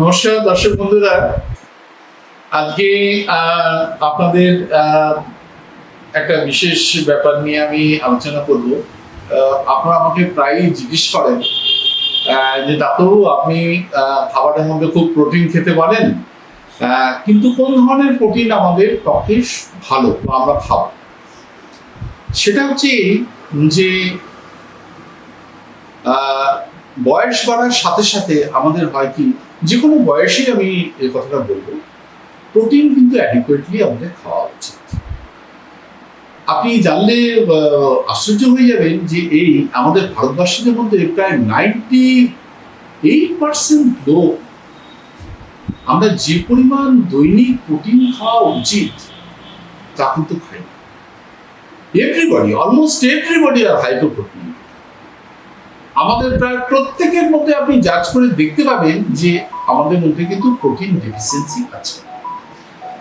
নমস্কার দর্শক বন্ধুরা। আজকে আপনাদের একটা বিশেষ ব্যাপার নিয়ে আমি আলোচনা করব। আপনারা আমাকে প্রায়ই জিজ্ঞেস করেন যে ডাক্তারবাবু আপনি খাবারের মধ্যে খুব প্রোটিন খেতে পারেন? কিন্তু কোন ধরনের প্রোটিন আমাদের পক্ষে ভালো বা আমরা খাব? সেটা হচ্ছে যে বয়স বাড়ার সাথে সাথে আমাদের হয় কি যে কোনো বয়সে আমি এই কথাটা বলব প্রোটিন কিন্তু অ্যাডিকুয়েটলি আমাদের খাওয়া উচিত। আপনি জানলে আশ্চর্য হয়ে যাবেন যে এই আমাদের ভারতবাসীদের মধ্যে প্রায় নাইনটি এইট পার্সেন্ট লোক আমরা যে পরিমাণ দৈনিক প্রোটিন খাওয়া উচিত, তা কিন্তু খাই না। এভরিবডি অলমোস্ট এভরিবডি আর হাইপো প্রোটিন আমাদের প্রায় প্রত্যেকের মধ্যে আপনি জাজ করে দেখতে পাবেন যে আমাদের মধ্যে কিন্তু প্রোটিন ডেফিসিয়েন্সি আছে।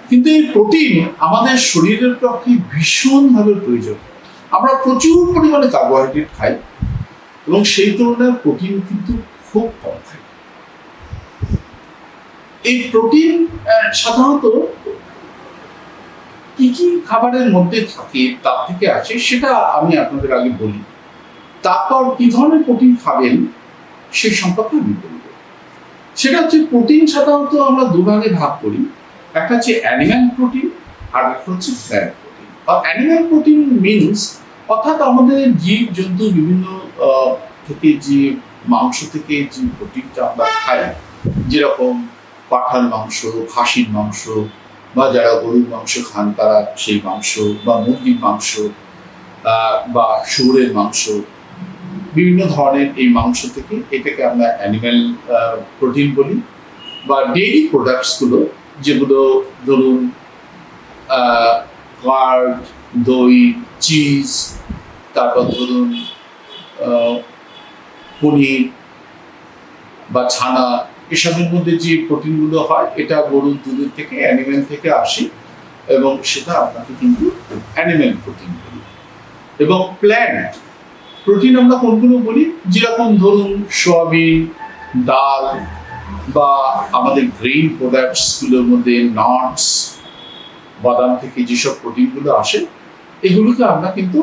কিন্তু এই প্রোটিন আমাদের শরীরের পক্ষে ভীষণভাবে প্রয়োজন। আমরা প্রচুর পরিমাণে কার্বোহাইড্রেট খাই এবং সেই তুলনায় প্রোটিন কিন্তু খুব কম খাই। এই প্রোটিন সাধারণত কি কি খাবারের মধ্যে থাকে, তার থেকে আসে, সেটা আমি আপনাদের আগে বলি। তারপর কি ধরনের প্রোটিন খাবেন সে সম্পর্কে আমি বলব। সেটা হচ্ছে প্রোটিন সাধারণত আমরা দুভাগে ভাগ করি। একটা হচ্ছে অ্যানিম্যাল প্রোটিন আর একটা হচ্ছে প্ল্যান্ট প্রোটিন আর অ্যানিম্যাল প্রোটিন মিনস অর্থাৎ আমাদের জীব, জন্তু, বিভিন্ন থেকে যে মাংস থেকে যে প্রোটিনটা আমরা খাই, যেরকম পাঠার মাংস, খাসির মাংস, বা যারা গরুর মাংস খান তারা সেই মাংস, বা মুরগির মাংস বা শুয়োরের মাংস বিভিন্ন ধরনের এই মাংস থেকে এটাকে আমরা অ্যানিম্যাল প্রোটিন বলি বা ডেইরি প্রোডাক্টসগুলো যেগুলো ধরুন কার্ড দই চিজ তারপর ধরুন পনির বা ছানা, এসবের মধ্যে যে প্রোটিনগুলো হয়, এটা গরুর দুধের থেকে অ্যানিম্যাল থেকে আসে এবং সেটা আপনাকে কিন্তু অ্যানিম্যাল প্রোটিন এবং প্ল্যান্ট প্রোটিন আমরা কোনগুলো বলি? যেরকম ধরুন সয়াবিন, ডাল বা আমাদের গ্রেইন প্রোডাক্টসগুলোর মধ্যে নাটস, বাদাম থেকে যেসব প্রোটিনগুলো আসে, এগুলোকে আমরা কিন্তু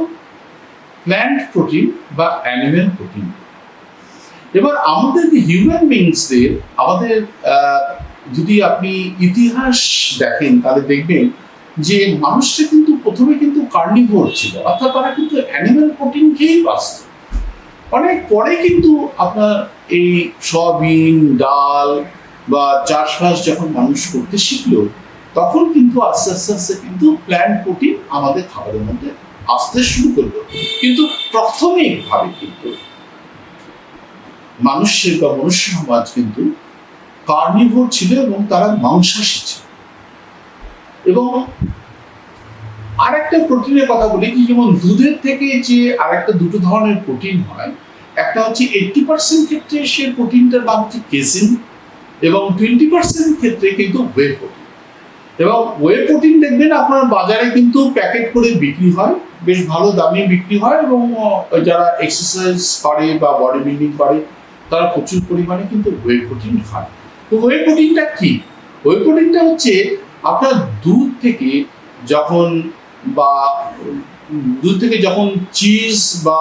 প্ল্যান্ট প্রোটিন বা অ্যানিম্যাল প্রোটিন এবার আমাদের হিউম্যান বিংসদের আমাদের যদি আপনি ইতিহাস দেখেন, তাহলে দেখবেন যে মানুষটা কিন্তু প্রথমে কিন্তু কার্নিভোর ছিল, অর্থাৎ তারা কিন্তু অ্যানিম্যাল প্রোটিন খেয়েই বাঁচত। অনেক পরে কিন্তু আপনার এই সয়াবিন, ডাল বা চাষবাস যখন মানুষ করতে শিখলো, তখন কিন্তু আস্তে আস্তে আস্তে কিন্তু প্ল্যান্ট প্রোটিন আমাদের খাবারের মধ্যে আসতে শুরু করল। কিন্তু প্রাথমিকভাবে কিন্তু মানুষের বা মনুষ্য সমাজ কিন্তু কার্নিভোর ছিল এবং তারা মাংসাশী ছিল। এবং আরেকটা প্রোটিনের কথা বলি কি, যেমন দুধের থেকে যে আরেকটা দুটো ধরনের প্রোটিন হয়, একটা হচ্ছে এইটটি পার্সেন্ট ক্ষেত্রে সে প্রোটিনটার নাম হচ্ছে কেসিন এবং টোয়েন্টি পার্সেন্ট ক্ষেত্রে কিন্তু ওয়ে প্রোটিন এবং ওয়ে প্রোটিন দেখবেন আপনার বাজারে কিন্তু প্যাকেট করে বিক্রি হয়, বেশ ভালো দামে বিক্রি হয় এবং যারা এক্সারসাইজ করে বা বডি বিল্ডিং করে, তারা প্রচুর পরিমাণে কিন্তু ওয়ে প্রোটিন খায়। তো ওয়ে প্রোটিনটা কি? ওয়ে প্রোটিনটা হচ্ছে আপনার দুধ থেকে যখন বা দুধ থেকে যখন চিজ বা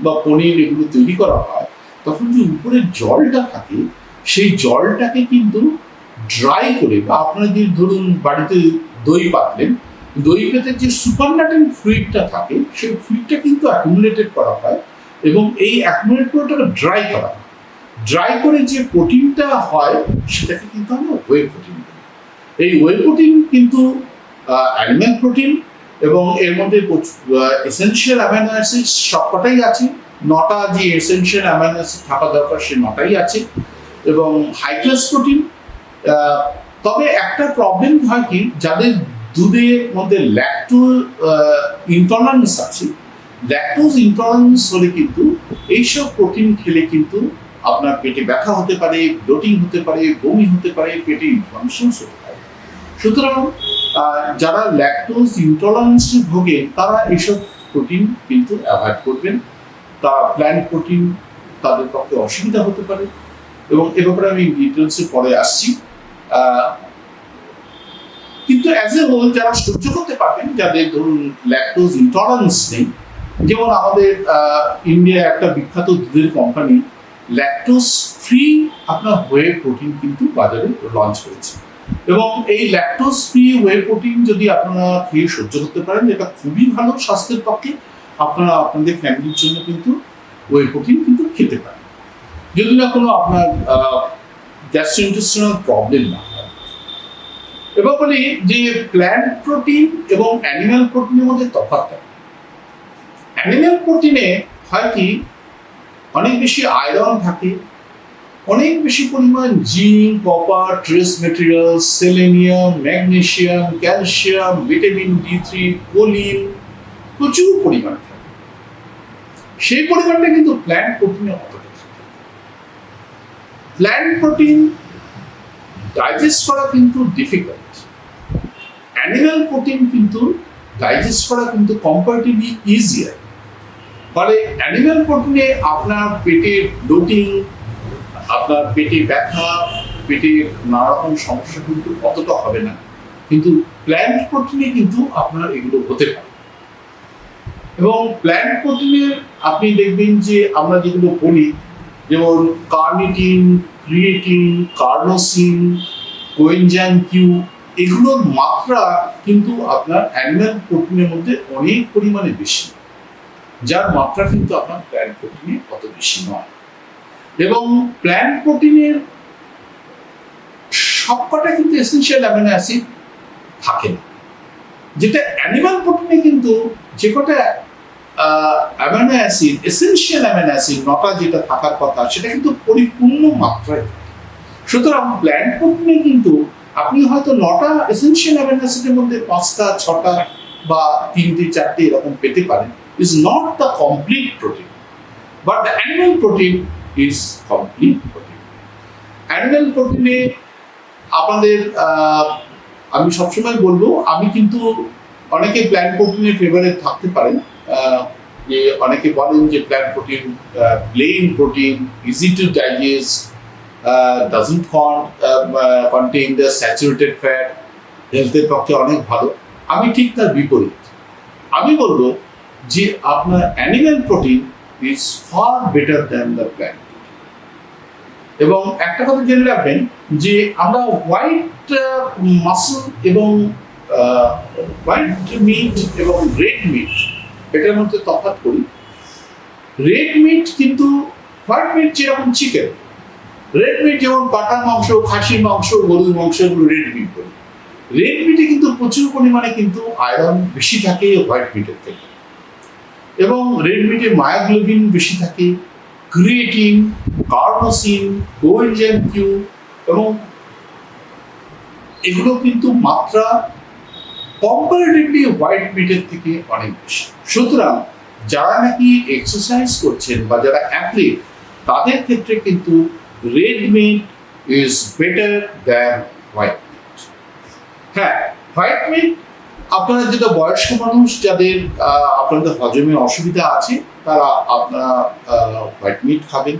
বা পনির এগুলো তৈরি করা হয়, তখন যে উপরে জলটা থাকে, সেই জলটাকে কিন্তু ড্রাই করে বা আপনারা যদি ধরুন বাড়িতে দই পাতলেন, দই পেতে যে সুপারনাটেন ফ্লুইডটা থাকে, সেই ফ্লুইডটা কিন্তু অ্যাকুমুলেটেড করা হয় এবং এই অ্যাকুমুলেট করে ড্রাই করা হয়। ড্রাই করে যে প্রোটিনটা হয়, সেটাকে কিন্তু আমরা ওয়ে প্রোটিন এই ওয়ে প্রোটিন কিন্তু অ্যানিম্যাল প্রোটিন এবং এর মধ্যে এসেনশিয়াল অ্যামাইনো অ্যাসিড সবকটাই আছে। নটা যে এসেনশিয়াল অ্যামাইনো অ্যাসিড থাকা দরকার সে নটাই আছে এবং হাই ক্লাস প্রোটিন তবে একটা প্রবলেম হয় কি, যাদের দুধের মধ্যে ল্যাকটো ইনটলারেন্স আছে ল্যাকটোজ ইনটলারেন্স হলে কিন্তু এইসব প্রোটিন খেলে কিন্তু আপনার পেটে ব্যথা হতে পারে ব্লোটিং হতে পারে, বমি হতে পারে পেটে ইনফ্লামেশন হতে পারে। সুতরাং যারা ল্যাকটোজ ইনটলারেন্সে ভোগেন তারা এইসব প্রোটিন কিন্তু অ্যাভয়েড করবেন। তা প্ল্যান্ট প্রোটিন তাদের পক্ষে অসুবিধা হতে পারে। এবং এ ব্যাপারে আমি ডিটেলসে পরে আসছি। কিন্তু অ্যাজ এ হোল যারা সহ্য করতে পারবেন, যাদের ধরুন ল্যাকটোজ ইন্টলারেন্স নেই, যেমন আমাদের ইন্ডিয়া একটা বিখ্যাত দুধের কোম্পানি ল্যাকটোজ ফ্রি আপনার হয়ে প্রোটিন কিন্তু বাজারে লঞ্চ করেছে। এবং এই ল্যাকটোজ ফ্রি ওয়ে প্রোটিন যদি আপনারা খেয়ে সহ্য করতে পারেন, এটা খুবই ভালো স্বাস্থ্যের পক্ষে। আপনারা আপনাদের ফ্যামিলির জন্য কিন্তু ওয়ে প্রোটিন কিন্তু খেতে পারেন। যদি না কোনো আপনার গ্যাস্ট্রোইন্টেস্টিনাল প্রবলেম না এবার বলি যে প্ল্যান্ট প্রোটিন এবং অ্যানিম্যাল প্রোটিনের মধ্যে তফাৎটা। অ্যানিম্যাল প্রোটিনে হয় কি, অনেক বেশি আয়রন থাকে অনেক বেশি পরিমাণ zinc, copper trace material selenium magnesium calcium vitamin D three choline প্রচুর পরিমাণ থাকে। সেই পরিমাণটা কিন্তু প্ল্যান্ট প্রোটিনে অতটা থাকে। প্ল্যান্ট প্রোটিন ডাইজেস্ট করা কিন্তু ডিফিকাল্ট অ্যানিম্যাল প্রোটিন কিন্তু ডাইজেস্ট করা কিন্তু কম্পারেটিভলি ইজিয়ার ফলে অ্যানিম্যাল প্রোটিনে আপনার পেটের ব্লোটিং আপনার পেটে ব্যথা, পেটে নানা রকম সমস্যা কিন্তু অতটা হবে না। কিন্তু প্ল্যান্ট প্রোটিনে কিন্তু আপনার এগুলো হতে পারে। এবং প্ল্যান্ট প্রোটিনের আপনি দেখবেন যে আমরা যেগুলো বলি, যেমন carnitine creatine carnosine coenzyme Q এগুলোর মাত্রা কিন্তু আপনার অ্যানিম্যাল প্রোটিনের মধ্যে অনেক পরিমাণে বেশি। যার মাত্রা কিন্তু আপনার প্ল্যান্ট প্রোটিনে অত বেশি নয়। এবং প্ল্যান্ট প্রোটিনের সবকটা কিন্তু এসেন্সিয়াল অ্যামিনো অ্যাসিড থাকে না যেটা অ্যানিমাল প্রোটিনে কিন্তু যে কটা amino acid essential amino acid নটা যেটা থাকার কথা, সেটা কিন্তু পরিপূর্ণ মাত্রায়। সুতরাং প্ল্যান্ট প্রোটিনে কিন্তু আপনি হয়তো নটা এসেনশিয়াল অ্যামিনো অ্যাসিডের মধ্যে পাঁচটা, ছটা বা তিনটে, চারটে এরকম পেতে পারেন is not the complete protein but the animal protein is complete protein animal প্রোটিনে আপনাদের আমি সবসময় বলব, আমি কিন্তু অনেকে প্ল্যান্ট প্রোটিনের ফেভারিট থাকতে পারেন যে অনেকে বলেন যে plant protein plain protein easy to digest doesn't contain the saturated fat হেলথের পক্ষে অনেক ভালো। আমি ঠিক তার বিপরীত। আমি বলব যে আপনার animal protein is far better than the plant এবং একটা কথা জেনে রাখবেন যে আমরা হোয়াইট মাসল এবং হোয়াইট মিট এবং রেড মিট এটার মধ্যে তফাৎ করি। রেড মিট কিন্তু হোয়াইট মিট যেরকম চিকেন রেড মিট যেমন পাটার মাংস খাসির মাংস, গরুর মাংস, এগুলো রেড মিট বলি। রেড মিটে কিন্তু প্রচুর পরিমাণে কিন্তু আয়রন বেশি থাকে হোয়াইট মিটের থেকে। এবং রেড মিটে মায়োগ্লোবিন বেশি থাকে। ক্রিয়েটিন কার্নোসিন কোয়েনজাইম কিউ এবং এগুলো কিন্তু মাত্রা কম্পারেটিভলি হোয়াইট মিটের থেকে অনেক বেশি। সুতরাং যারা নাকি এক্সারসাইজ করছেন বা যারা অ্যাথলিট তাদের ক্ষেত্রে কিন্তু red meat is better than white meat হ্যাঁ হোয়াইট মিট আপনারা যেটা বয়স্ক মানুষ যাদের আপনাদের হজমে অসুবিধা আছে, তারা আপনারা হোয়াইট মিট খাবেন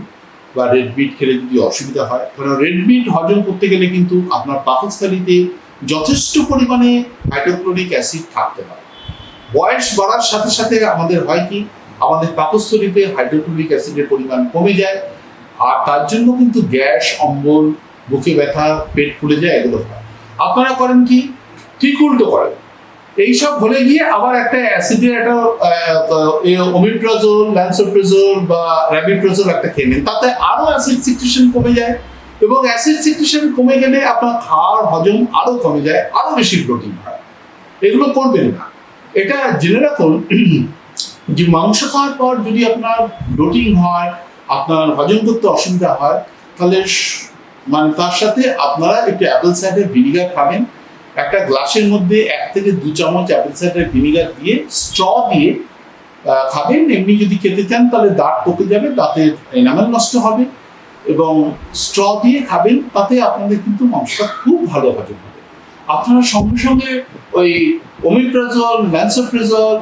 বা রেড মিট খেলে যদি অসুবিধা হয়। কারণ রেড মিট হজম করতে গেলে কিন্তু আপনার পাকস্থলিতে যথেষ্ট পরিমাণে হাইড্রোক্লোরিক অ্যাসিড থাকতে হয় বয়স বাড়ার সাথে সাথে আমাদের হয় কি, আমাদের পাকস্থলিতে হাইড্রোক্লোরিক অ্যাসিডের পরিমাণ কমে যায়, আর তার জন্য কিন্তু গ্যাস, অম্বল, বুকে ব্যথা, পেট ফুলে যায়, এগুলো হয়। আপনারা করেন কি উল্টো করেন। এইসব হলে গিয়ে আবার একটা অ্যাসিডের একটা ওমিপ্রাজোল ল্যান্সোপ্রাজোল বা র্যাবিপ্রাজোল একটা খেয়ে নেন। তাতে আরও অ্যাসিড সিক্রেশন কমে যায় এবং অ্যাসিড সিক্রেশন কমে গেলে আপনার খাওয়ার হজম আরও কমে যায়, আরও বেশি প্রোটিন হয়। এগুলো করবেন না। এটা জেনে রাখুন, যে মাংস খাওয়ার পর যদি আপনার ব্লোটিং হয়, আপনার হজম করতে অসুবিধা হয়, তাহলে মানে তার সাথে আপনারা একটু অ্যাপেল সাইডার ভিনিগার খাবেন। একটা গ্লাসের মধ্যে এক থেকে দু চামচ অ্যাপেল সাইডার ভিনিগার দিয়ে স্ট্র দিয়ে খাবেন। এমনি যদি খেতে চান, তাহলে দাঁত পকে যাবে দাঁতের এনামেল নষ্ট হবে এবং স্ট্র দিয়ে খাবেন, তাতে আপনাদের কিন্তু মাংসটা খুব ভালো হজম হবে। আপনারা সঙ্গে সঙ্গে ওই ওমিপ্রাজল ল্যান্সোপ্রেজল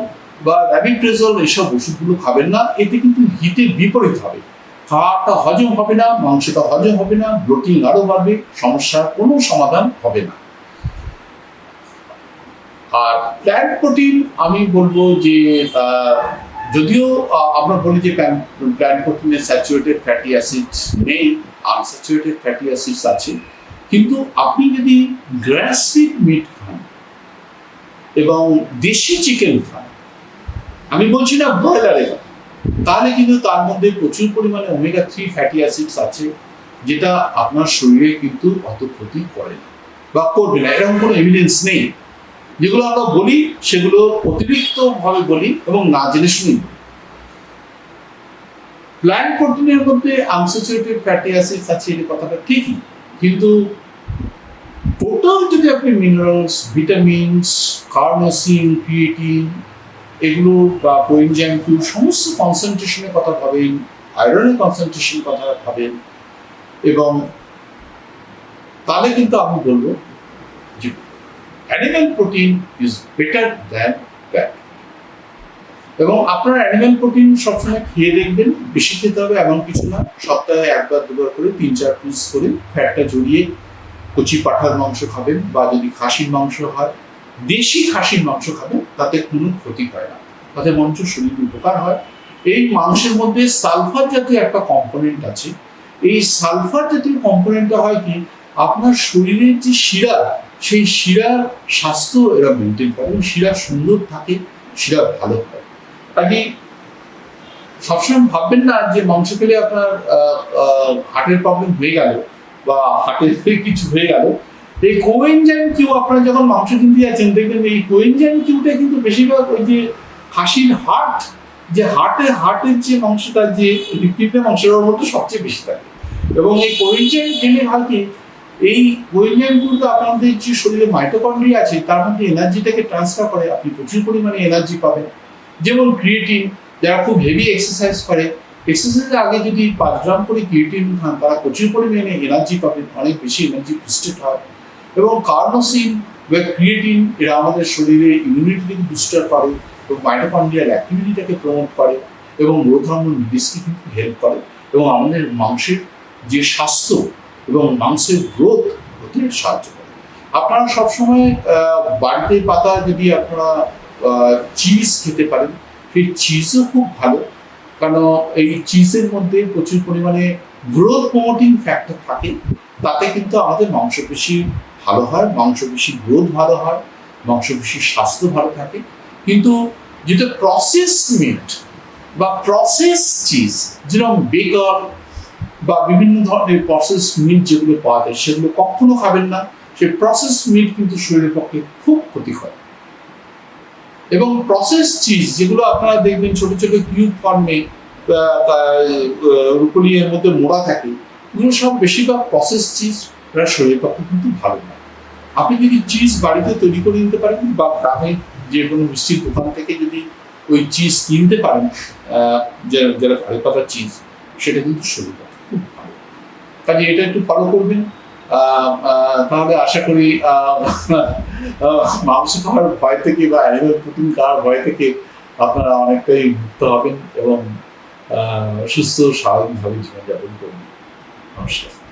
বা র্যাবিপ্রেজল এইসব ওষুধগুলো খাবেন না। এতে কিন্তু হিতের বিপরীত হবে। খাওয়াটা হজম হবে না, মাংসটা হজম হবে না ব্লোটিং আরও বাড়বে, সমস্যার কোনো সমাধান হবে না। আর প্ল্যান্ট প্রোটিন আমি বলব যে যদিও আমরা বলি যে প্ল্যান্ট প্রোটিনে স্যাচুরেটেড ফ্যাটি অ্যাসিডস নেই আনস্যাচুরেটেড ফ্যাটি অ্যাসিডস আছে, কিন্তু আপনি যদি গ্রাস মিট খান এবং দেশি চিকেন খান, আমি বলছি না ব্রয়লারের কথা তাহলে কিন্তু তার মধ্যে প্রচুর পরিমাণে ওমেগা থ্রি ফ্যাটি অ্যাসিডস আছে, যেটা আপনার শরীরে কিন্তু অত ক্ষতি করে না বা করবে না। এরকম কোনো এভিডেন্স নেই। যেগুলো আমরা বলি, সেগুলো অতিরিক্ত ভাবে বলি এবং না জেনে শুনি। প্ল্যান্ট প্রোটিনের মধ্যে আনস্যাচুরেটেড ফ্যাটি অ্যাসিডস আছে এই কথাটা ঠিকই কিন্তু টোটাল যদি আপনি মিনারেলস ভিটামিনস কার্নোসিন ক্রিয়েটিন এগুলো বা কোয়েনজাইম টু সমস্ত কনসেন্ট্রেশনের কথা ভাবেন আয়রনের কনসেন্ট্রেশন কথা ভাবেন, এবং তাহলে কিন্তু আমি বলব animal protein is better than that এবং আপনার অ্যানিম্যাল প্রোটিন সবসময় খেয়ে দেখবেন, বেশি খেতে হবে এমন কিছু না। সপ্তাহে একবার, দুবার করে তিন চার পিস করে ফ্যাটটা জড়িয়ে কচি পাঠার মাংস খাবেন বা যদি খাসির মাংস হয়, দেশি খাসির মাংস খাবেন, তাতে কোনো ক্ষতি হয় না। তাতে মঞ্চ শরীর উপকার হয়। এই মাংসের মধ্যে সালফার জাতীয় একটা কম্পোনেন্ট আছে। এই সালফার জাতীয় কম্পোনেন্টটা হয় কি? আপনার শরীরের যে শিরা সেই শিরার স্বাস্থ্য এরা মেনটেন করে এবং শিরা সুন্দর থাকে, শিরা ভালো হয়। কাজে সবসময় ভাববেন না যে মাংস খেলে আপনার হার্টের প্রবলেম হয়ে গেল বা হার্টের কিছু হয়ে গেল। এই কোয়েনজাইম কিউ আপনারা যখন মাংস কিনতে যাচ্ছেন, দেখবেন এই কোয়েনজাইম কিউটা কিন্তু বেশিরভাগ ওই যে খাসির হার্ট যে হার্টের হার্টের যে মাংসটা যে পিঁপড়ে মাংসের মধ্যে সবচেয়ে বেশি থাকে। এবং এই কোয়েনজাইম খেলে হয় কি এই কিন্তু আপনাদের যে শরীরে মাইটোকন্ড্রিয়া আছে, তার মধ্যে এনার্জিটাকে ট্রান্সফার করে, আপনি প্রচুর পরিমাণে এনার্জি পাবেন। যেমন ক্রিয়েটিন যারা খুব হেভি এক্সারসাইজ করে এক্সারসাইজের আগে যদি পাঁচ গ্রাম করে ক্রিয়েটিন খান, তারা প্রচুর পরিমাণে এনার্জি পাবেন, অনেক বেশি এনার্জি বুস্টেড হয়। এবং কার্নোসিন বা ক্রিয়েটিন এরা আমাদের শরীরে ইমিউনিটিকে বুস্টার করে এবং মাইটোকন্ড্রিয়াল অ্যাক্টিভিটিটাকে প্রমোট করে এবং গ্রোথ হরমোন রিলিজকে কিন্তু হেল্প করে। এবং আমাদের মাংসের যে স্বাস্থ্য এবং মাংসের গ্রোথ হতে সাহায্য করে। আপনারা সবসময় বাড়িতে পাতা যদি আপনারা চিজ খেতে পারেন, সেই চিজও খুব ভালো। কারণ এই চিজের মধ্যে প্রচুর পরিমাণে গ্রোথ প্রমোটিং ফ্যাক্টর থাকে। তাতে কিন্তু আমাদের মাংসপেশি ভালো হয়, মাংসপেশি গ্রোথ ভালো হয় মাংসপেশির স্বাস্থ্য ভালো থাকে। কিন্তু যেটা প্রসেস মিট বা প্রসেস চিজ যেরকম বেকার বা বিভিন্ন ধরনের প্রসেস মিট যেগুলো পাওয়া যায়, সেগুলো কখনো খাবেন না। সেই প্রসেস মিট কিন্তু শরীরের পক্ষে খুব ক্ষতিকর। এবং প্রসেস চিজ যেগুলো আপনারা দেখবেন ছোট ছোট কিউব ফর্মে রুপলিয়ের মধ্যে মোড়া থাকে, এগুলো সব বেশিরভাগ প্রসেস চিজ এরা শরীরের পক্ষে কিন্তু ভালো না। আপনি যদি চিজ বাড়িতে তৈরি করে নিতে পারেন বা গ্রামে যে কোনো মিষ্টির দোকান থেকে যদি ওই চিজ কিনতে পারেন যারা ভালো পাতা চিজ সেটা কিন্তু ভালো কাজে এটা একটু ফলো করবেন। তাহলে আশা করি মাংস খাওয়ার ভয় থেকে বা অ্যানিমেল প্রোটিন খাওয়ার ভয় থেকে আপনারা অনেকটাই মুক্ত হবেন এবং সুস্থ স্বাভাবিকভাবে জীবনযাপন করবেন। নমস্কার।